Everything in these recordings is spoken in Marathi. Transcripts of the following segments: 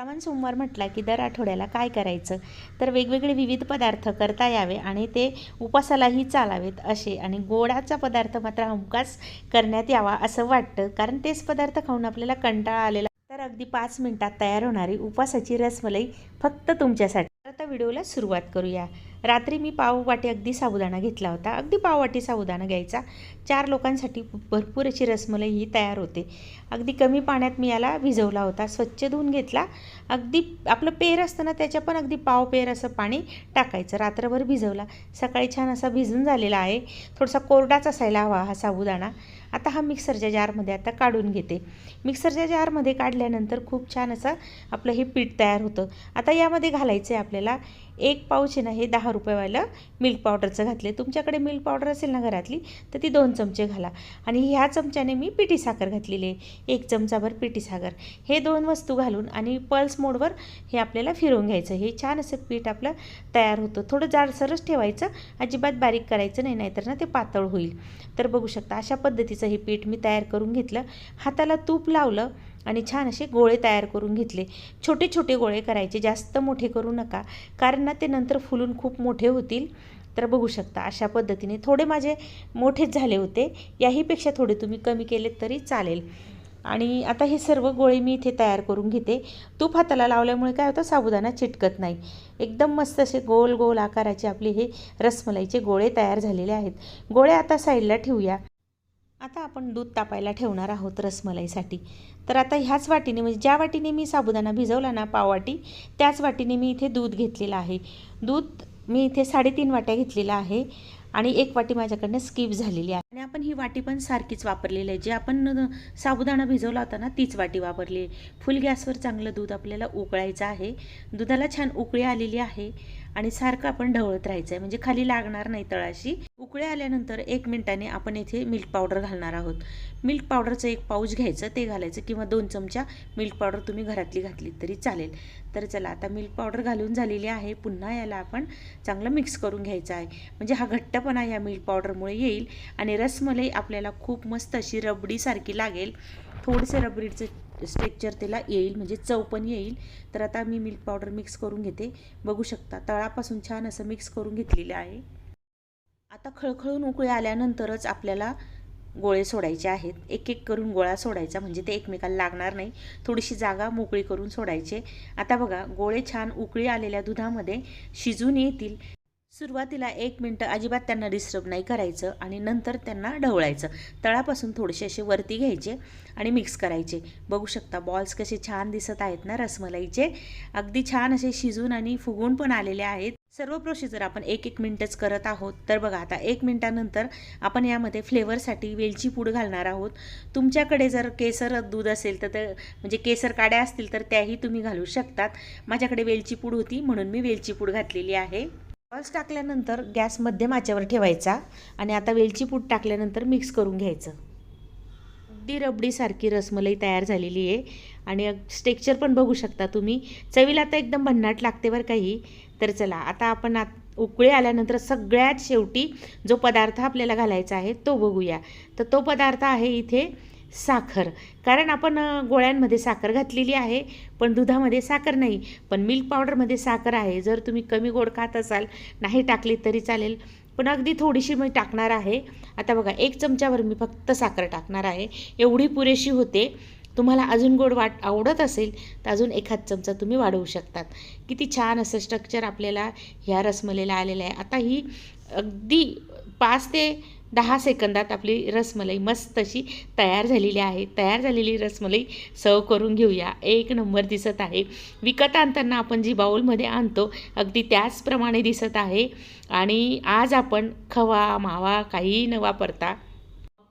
श्रावण सोमवार म्हटला की दर आठवड्याला काय करायचं? तर वेगवेगळे विविध पदार्थ करता यावे आणि ते उपासालाही चालावेत असे आणि गोडाचा पदार्थ मात्र हमखास करण्यात यावा असं वाटतं. कारण तेच पदार्थ खाऊन आपल्याला कंटाळा आलेला तर अगदी पाच मिनिटात तयार होणारी उपासाची रसमलाई फक्त तुमच्यासाठी. आता व्हिडिओला सुरुवात करूया. रात्री मी पाववाटी अगदी साबुदाणा घेतला होता. अगदी पाववाटी साबुदाणा घ्यायचा. चार लोकांसाठी भरपूर अशी रसमलाई ही तयार होते. अगदी कमी पाण्यात मी याला भिजवला होता. स्वच्छ धुवून घेतला. अगदी आपलं पेर असतं ना त्याच्या पण अगदी पाव पेर असं पाणी टाकायचं. रात्रभर भिजवला. सकाळी छान असा भिजून झालेला आहे. थोडासा कोरडाच असायला हवा हा साबुदाणा. आता हा मिक्सरच्या जारमध्ये आता काढून घेते. मिक्सरच्या जारमध्ये काढल्यानंतर खूप छान असं आपलं हे पीठ तयार होतं. आता यामध्ये घालायचं आहे आपल्याला एक पाऊच आहे ना हे दहा रुपयेवालं मिल्क पावडरचं घातले तुमच्याकडे मिल्क पावडर असेल ना घरातली तर ती दोन चमचे घाला. आणि ह्या चमच्याने मी पिठी साखर घातलेली आहे. एक चमचाभर पिठी साखर. हे दोन वस्तू घालून आणि पल्स मोडवर हे आपल्याला फिरवून घ्यायचं. हे छान असं पीठ आपलं तयार होतं. थोडं जाडसरच ठेवायचं. अजिबात बारीक करायचं नाही नाहीतर ना ते पातळ होईल. तर बघू शकता अशा पद्धतीचं हे पीठ मी तयार करून घेतलं. हाताला तूप लावलं आणि छान असे गोळे तयार करून घेतले. छोटे छोटे गोळे करायचे जास्त मोठे करू नका कारण ना ते नंतर फुलून खूप मोठे होतील. तर बघू शकता अशा पद्धतीने थोडे माझे मोठेच झाले होते. याहीपेक्षा थोडे तुम्ही कमी केलेत तरी चालेल. आणि आता हे सर्व गोळे मी इथे तयार करून घेते. तूप हाताला लावल्यामुळे काय होतं साबुदाणा चिटकत नाही. एकदम मस्त असे गोल गोल आकाराचे आपले हे रसमलाईचे गोळे तयार झालेले आहेत. गोळे आता साईडला ठेवूया. आता आपण दूध तापायला ठेवणार आहोत रसमलाईसाठी. तर आता ह्याच वाटीने म्हणजे ज्या वाटीने मी साबुदाणा भिजवला ना पाववाटी त्याच वाटीने मी इथे दूध घेतलेलं आहे. दूध मी इथे साडेतीन वाट्या घेतलेला आहे आणि एक वाटी माझ्याकडनं स्किप झालेली आहे. आणि आपण ही वाटी पण सारखीच वापरलेली आहे. जे आपण साबुदाणा भिजवला होता ना तीच वाटी वापरली आहे. फुल गॅसवर चांगलं दूध आपल्याला उकळायचं आहे. दुधाला छान उकळी आलेली आहे. आणि सारखं आपण ढवळत राहायचं आहे म्हणजे खाली लागणार नाही तळाशी. उकळे आल्यानंतर एक मिनिटाने आपण इथे मिल्क पावडर घालणार आहोत. मिल्क पावडरचं एक पाऊच घ्यायचं ते घालायचं किंवा दोन चमचा मिल्क पावडर तुम्ही घरातली घातली तरी चालेल. तर चला आता मिल्क पावडर घालून झालेली आहे. पुन्हा याला आपण चांगलं मिक्स करून घ्यायचं आहे. म्हणजे हा घट्टपणा या मिल्क पावडरमुळे येईल आणि रसमलाई आपल्याला खूप मस्त अशी रबडीसारखी लागेल. थोडंसं रबडीचं स्ट्रेक्चर त्याला येईल म्हणजे चव पण येईल. तर आता मी मिल्क पावडर मिक्स करून घेते. बघू शकता तळापासून छान असं मिक्स करून घेतलेलं आहे. आता खळखळून उकळी आल्यानंतरच आपल्याला गोळे सोडायचे आहेत. एक एक करून गोळा सोडायचा म्हणजे ते एकमेकाला लागणार नाही. थोडीशी जागा मोकळी करून सोडायचे. आता बघा गोळे छान उकळी आलेल्या दुधामध्ये शिजून येतील. सुरुवातीला एक मिनटं अजिबात त्यांना डिस्टर्ब नाही करायचं आणि नंतर त्यांना ढवळायचं. तळापासून थोडेसे असे वरती घ्यायचे आणि मिक्स करायचे. बघू शकता बॉल्स कसे छान दिसत आहेत ना रसमलाईचे. अगदी छान असे शिजून आणि फुगून पण आलेले आहेत. सर्व प्रोसिजर आपण एक एक मिनटच करत आहोत. तर बघा आता एक मिनटानंतर आपण यामध्ये फ्लेवरसाठी वेलची पूड घालणार आहोत. तुमच्याकडे जर केसर दूध असेल तर ते म्हणजे केसर काड्या असतील तर त्याही तुम्ही घालू शकतात. माझ्याकडे वेलची पूड होती म्हणून मी वेलची पूड घातलेली आहे. बॉल्स टाकल्यानंतर गॅस मध्यम आचेवर ठेवायचा आणि आता वेलची पूड टाकल्यानंतर मिक्स करून घ्यायचं. अगदी रबडीसारखी रसमलाई तयार झालेली आहे आणि स्टेक्चर पण बघू शकता तुम्ही. चवीला आता एकदम भन्नाट लागते बरं काही तर चला आता आपण आत उकळी आल्यानंतर सगळ्यात शेवटी जो पदार्थ आपल्याला घालायचा आहे तो बघूया. तर तो पदार्थ आहे इथे साखर. कारण आपण गोळ्यांमध्ये साखर घातलेली आहे पण दुधामध्ये साखर नाही. पण मिल्क पावडरमध्ये साखर आहे. जर तुम्ही कमी गोड खात असाल नाही टाकली तरी चालेल. पण अगदी थोडीशी मी टाकणार आहे. आता बघा एक चमच्यावर मी फक्त साखर टाकणार आहे. एवढी पुरेशी होते. तुम्हाला अजून गोड वाट आवडत असेल तर अजून एखाद चमचा तुम्ही वाढवू शकतात. किती छान असं स्ट्रक्चर आपल्याला ह्या रसमलेला आलेलं आहे. आता ही अगदी पाच ते दहा सेकंदात आपली रसमलाई मस्त अशी तयार झालेली आहे. तयार झालेली रसमलाई सर्व करून घेऊया. एक नंबर दिसत आहे. विकत आणताना आपण जी बाऊलमध्ये आणतो अगदी त्याचप्रमाणे दिसत आहे. आणि आज आपण खवा मावा काहीही न वापरता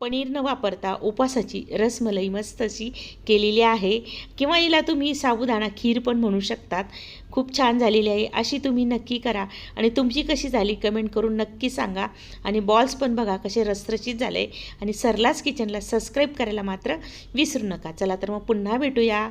पनीर न वापरता उपासाची रसमलाई मस्त अशी केलेली आहे. किंवा हिला तुम्ही साबुदाणा खीर पण म्हणू शकतात. खूप छान झालेली आहे. अशी तुम्ही नक्की करा. आणि तुमची कशी झाली कमेंट करून नक्की सांगा. आणि बॉल्स पण बघा कसे रसरशीत झाले. आणि सरलास किचनला सबस्क्राईब करायला मात्र विसरू नका. चला तर मग पुन्हा भेटूया.